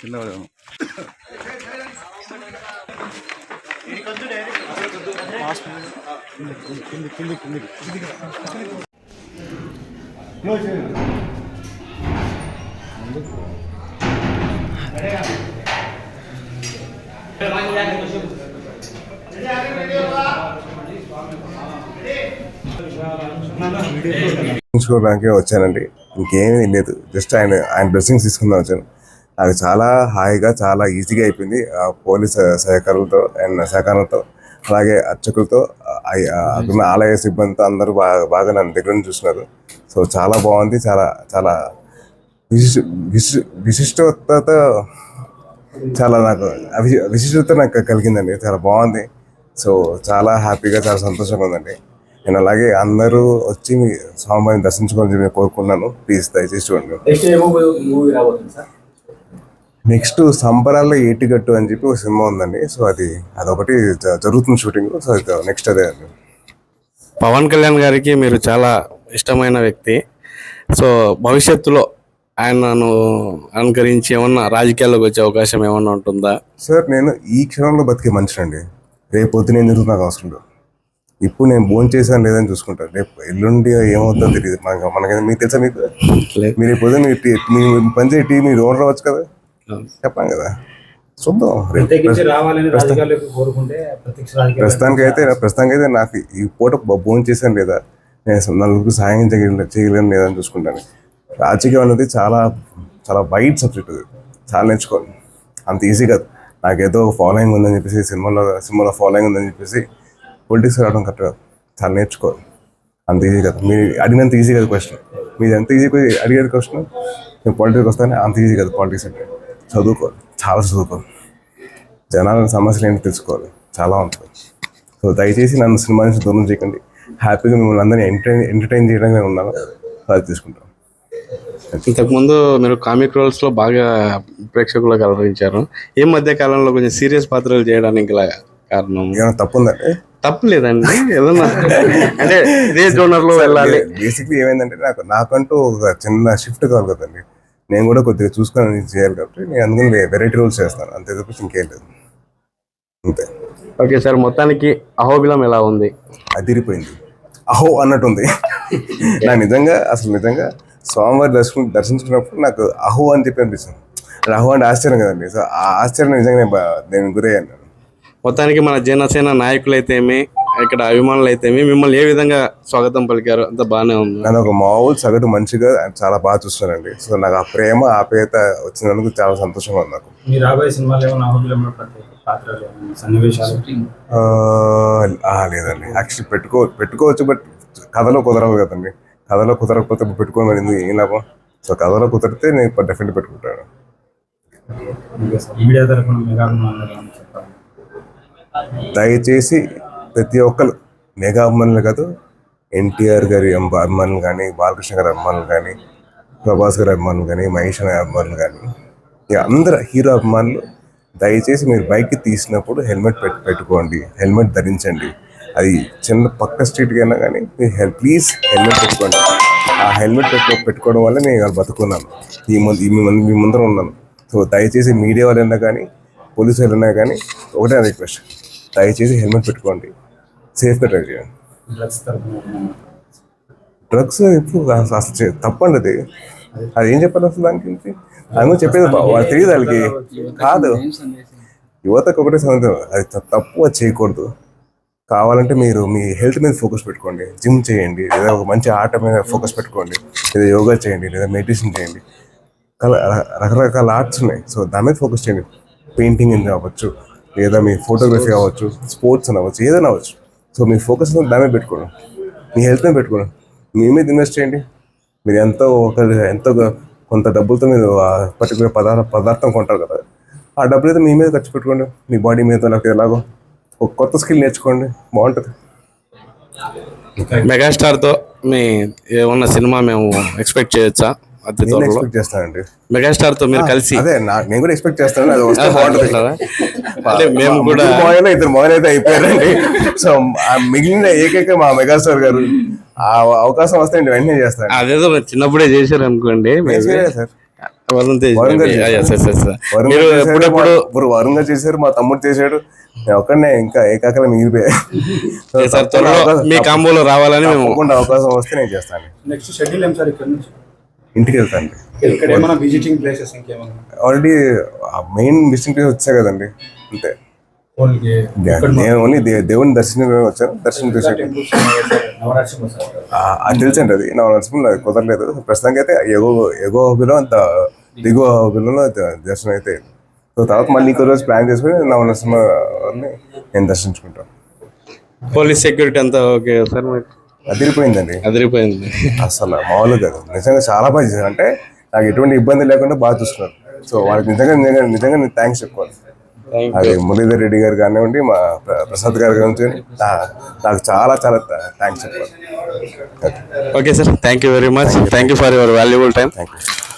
కింద పడదాము వచ్చానండి. ఇంకేమీ లేదు. జస్ట్ ఆయన ఆయన బ్లెస్సింగ్స్ తీసుకుందాం వచ్చాను. అది చాలా హాయిగా చాలా ఈజీగా అయిపోయింది. ఆ పోలీస్ సహకారులతో అండ్ సహకారంతో అలాగే అర్చకులతో అక్కడున్న ఆలయ సిబ్బందితో అందరూ బాగా బాగా నన్ను దగ్గర నుంచి చూస్తున్నారు సో చాలా బాగుంది. చాలా చాలా విశిష్ట విశిష్ట విశిష్టత చాలా నాకు అవి- విశిష్టత నాకు కలిగిందండి. చాలా బాగుంది. సో చాలా హ్యాపీగా చాలా సంతోషంగా ఉందండి. నేను అలాగే అందరూ వచ్చి మీ స్వామివారిని దర్శించుకోవాలని చెప్పి నేను కోరుకున్నాను ప్లీజ్ దయచేసి చూడండి. నెక్స్ట్ సంబరాల్లో ఏటిగట్టు అని చెప్పి ఒక సినిమా ఉందండి. సో అది అదొకటి జరుగుతుంది షూటింగ్ సో నెక్స్ట్ అదే అండి. పవన్ కళ్యాణ్ గారికి మీరు చాలా ఇష్టమైన వ్యక్తి. సో భవిష్యత్తులో ఆయనను అనుకరించి ఏమన్నా రాజకీయాల్లోకి వచ్చే అవకాశం ఏమన్నా ఉంటుందా? సార్ నేను ఈ క్షణంలో బతికే మనిషినండి. రేపు పొద్దున ఏం జరుగుతుంది నాకు అవసరం లేదు. ఇప్పుడు నేను భోజనం చేశాను లేదని చూసుకుంటాను రేపు ఎల్లుండి ఏమవుతుందో తెలియదు మనకి మనకి మీకు తెలుసా మీకు. మీరు రేపు పొద్దున మీ టీ- మీ పనిచేయ టీ మీరు ఓనర్ అవ్వచ్చు కదా. చెప్పాను కదా. చూద్దాం ప్రస్తుతానికి అయితే ప్రస్తుతానికి అయితే నాకు ఈ పూట భోజనం చేశాను లేదా? నేను నలుగురికి సహాయం చేయగలను చేయగలను లేదా అని చూసుకుంటాను. రాజకీయం అనేది చాలా చాలా వైడ్ సబ్జెక్ట్ అది. చాలా నేర్చుకోవాలి. అంత ఈజీ కాదు. నాకేదో ఫాలోయింగ్ ఉందని చెప్పేసి సినిమాలో సినిమాలో ఫాలోయింగ్ ఉందని చెప్పేసి పొలిటిక్స్ రావడం కరెక్ట్ కాదు. చాలా నేర్చుకోవాలి. అంత ఈజీ కాదు. మీరు అడిగినంత ఈజీ కాదు క్వశ్చన్. మీరు ఎంత ఈజీ అడిగేది క్వశ్చన్. నేను పాలిటిక్స్ వస్తానే అంత ఈజీ కాదు పాలిటిక్స్ అంటే. చదువుకోవాలి. చాలా చదువుకోవాలి. జనాల సమస్యలు ఏంటో తెలుసుకోవాలి. చాలా ఉంటుంది సో దయచేసి నన్ను సినిమా నుంచి దూరం చేయకండి. హ్యాపీగా మిమ్మల్ని అందరినీ ఎంటర్టైన్ ఎంటర్టైన్ చేయడానికి నేను ఉన్నాను. అది తీసుకుంటాం. ఇంతకుముందు మీరు కామిక్ రోల్స్లో బాగా ప్రేక్షకులకు అలరించారు ఈ మధ్య కాలంలో కొంచెం సీరియస్ పాత్రలు చేయడానికి కారణం? ఏమైనా తప్పు ఉందంటే తప్పు లేదండి. ఏదన్నా అంటే ఇదే జోనర్లో వెళ్ళాలి. బేసిక్లీ ఏమైందంటే నాకు నాకంటూ ఒక చిన్న షిఫ్ట్ కావాలి కదండి. నేను కూడా కొద్దిగా చూసుకొని చేయాలి కాబట్టి నేను అందుకని వెరైటీ రోల్స్ చేస్తాను. అంతే తప్పించి ఇంకేం లేదు. అంతే. ఓకే సార్ మొత్తానికి అహోబిలం ఎలా ఉంది? అదిరిపోయింది. అహో అన్నట్టుంది. నాకు నిజంగా అసలు నిజంగా స్వామివారి దర్శనం దర్శించుకున్నప్పుడు నాకు అహో అని చెప్పి అనిపిస్తుంది. అహో అంటే ఆశ్చర్యం కదండి. సో ఆ ఆశ్చర్యం నిజంగా నేను గురయ్యాను. మొత్తానికి మన జనసేన నాయకులు అయితేమి ఇక్కడ అభిమానులు అయితేమి మిమ్మల్ని ఏ విధంగా స్వాగతం పలికారు అంత బాగానే ఉంది. నన్ను ఒక మామూలు సగటు మనిషిగా ఆయన చాలా బాగా చూస్తున్నానండి. సో నాకు ఆ ప్రేమ ఆప్యాయత వచ్చినందుకు చాలా సంతోషంగా ఉంది నాకు. మీ రాబోయే సినిమాలు ఏమైనా పాత్రలు సన్నివేశాలు? లేదండి. యాక్చువల్లీ పెట్టుకో పెట్టుకోవచ్చు బట్ కథలో కుదరవు కదండి. కథలో కుదరకపోతే పెట్టుకోమని ఎందుకు? ఏం లాభం? సో కథలో కుదిరితే నేను డెఫినెట్ పెట్టుకుంటాను. మీడియా తరఫున దయచేసి ప్రతి ఒక్కరు మెగా అభిమానులు కాదు ఎన్టీఆర్ గారి అభిమానులు కానీ బాలకృష్ణ గారి అభిమానులు కానీ ప్రభాస్ గారి అభిమానులు కానీ మహేష్ గారి అభిమానులు కానీ ఇక అందరు హీరో అభిమానులు దయచేసి మీరు బైక్ తీసినప్పుడు హెల్మెట్ పెట్టు పెట్టుకోండి హెల్మెట్ ధరించండి. అది చిన్న పక్క స్ట్రీట్కి అయినా కానీ మీరు హెల్ ప్లీజ్ హెల్మెట్ పెట్టుకోండి. ఆ హెల్మెట్ పెట్టుకో పెట్టుకోవడం వల్ల నేను ఇవాళ బతుకున్నాను. ఈ ముందు మీ ముందు మీ ముందర ఉన్నాను. సో దయచేసి మీడియా వాళ్ళైనా కానీ పోలీసు వాళ్ళైనా కానీ ఒకటే రిక్వెస్ట్. దయచేసి హెల్మెట్ పెట్టుకోండి. సేఫ్గా డ్రైవ్ చేయండి. డ్రగ్స్ ఎప్పుడు అసలు తప్పండి అది అది ఏం చెప్పాలి అసలు దాని గురించి? దాని గురించి చెప్పేది తెలియదు వాళ్ళకి కాదు. యువతకు ఒకటే సంగతి అది తప్పు చేయకూడదు. కావాలంటే మీరు మీ హెల్త్ మీద ఫోకస్ పెట్టుకోండి. జిమ్ చేయండి. లేదా ఒక మంచి ఆట మీద ఫోకస్ పెట్టుకోండి. లేదా యోగా చేయండి. లేదా మెడిటేషన్ చేయండి. కల రకరకాల ఆర్ట్స్ ఉన్నాయి. సో దాని మీద ఫోకస్ చేయండి. పెయింటింగ్ అని అవ్వచ్చు లేదా మీ ఫోటోగ్రఫీ అవ్వచ్చు స్పోర్ట్స్ అని అవ్వచ్చు ఏదైనా అవ్వచ్చు. సో మీ ఫోకస్ దాని మీద పెట్టుకోండి. మీ హెల్త్ మీద పెట్టుకోండి. మీ మీద ఇన్వెస్ట్ చేయండి. మీరు ఎంతో ఒక ఎంతో కొంత డబ్బులతో మీరు పర్టికులర్ పదార్థ పదార్థం కొంటారు కదా. ఆ డబ్బులు అయితే మీ మీద ఖర్చు పెట్టుకోండి. మీ బాడీ మీద లేకపోతే ఎలాగో ఒక కొత్త స్కిల్ నేర్చుకోండి. బాగుంటుంది. మెగాస్టార్తో మీ ఏమన్నా సినిమా మేము ఎక్స్పెక్ట్ చేయొచ్చా? అతి నేను త్వరలో. ఎక్స్పెక్ట్ చేస్తానండి. మెగాస్టార్తో మీరు కలిసి. అదే నేను కూడా ఎక్స్పెక్ట్ చేస్తాను అది వస్తే బాగుంటుంది. మేము కూడా మోయలు ఇద్దరు మోయలు అయితే అయిపోయారండి. సో మిగిలిన ఏకైక మా మెగాస్టార్ గారు ఆ అవకాశం వస్తే నేను వెంటనే చేస్తాను. అదేదో చిన్నప్పుడే చేశారు అనుకోండి. సార్. వరుణ్ గారు మీరు చేశారు, ఎప్పుడెప్పుడు? మా- ఇప్పుడు వరుణ్ గారు చేశారు మా తమ్ముడు చేశాడు. నేను ఒక్కడనే ఇంకా ఏకాకల మిగిలిపోయా సార్ త్వరలో మీ కాంబోలో రావాలని మేము అవకాశం వస్తే నేను చేస్తాను. నెక్స్ట్ షెడ్యూల్ ఏం సార్ ఇక్కడ నుంచి? ఇంటికి వెళ్తాను ఇక్కడ visiting places already main visiting place వచ్చా కదండి అంతే. ఓన్లీ నేను ఓన్లీ దే- దేవుని దర్శనం వచ్చాను దర్శనం నవరాత్రి ఆ, అది తెలుసండి అది. నా నరసింహ నాకు కుదరలేదు. ప్రస్తుతానికి అయితే ఎగో ఎగో హోబీలో అంత దిగువ హోబీలో దర్శనం అయితే. సో తర్వాత మళ్ళీ ఇంకో రోజు ప్లాన్ చేసుకుని నవ నరసింహ వారిని నేను దర్శించుకుంటాను. పోలీస్ సెక్యూరిటీ అంతా ఓకే సార్ మీకు అదిరిపోయిందండి. అదిరిపోయింది. అసలు మామూలుగా కాదు. నిజంగా చాలా బాగా చేశారు. అంటే నాకు ఎటువంటి ఇబ్బంది లేకుండా బాగా చూసుకున్నారు. సో వాళ్ళకి నిజంగా నిజంగా నిజంగా నేను థ్యాంక్స్ చెప్పుకోవాలి. అది మురళీధర్ రెడ్డి గారు కానివ్వండి మా ప్ర- ప్రసాద్ గారు కానివ్వండి నాకు చాలా చాలా థ్యాంక్స్ చెప్పాలి. Okay sir thank you very much thank you for your valuable time thank you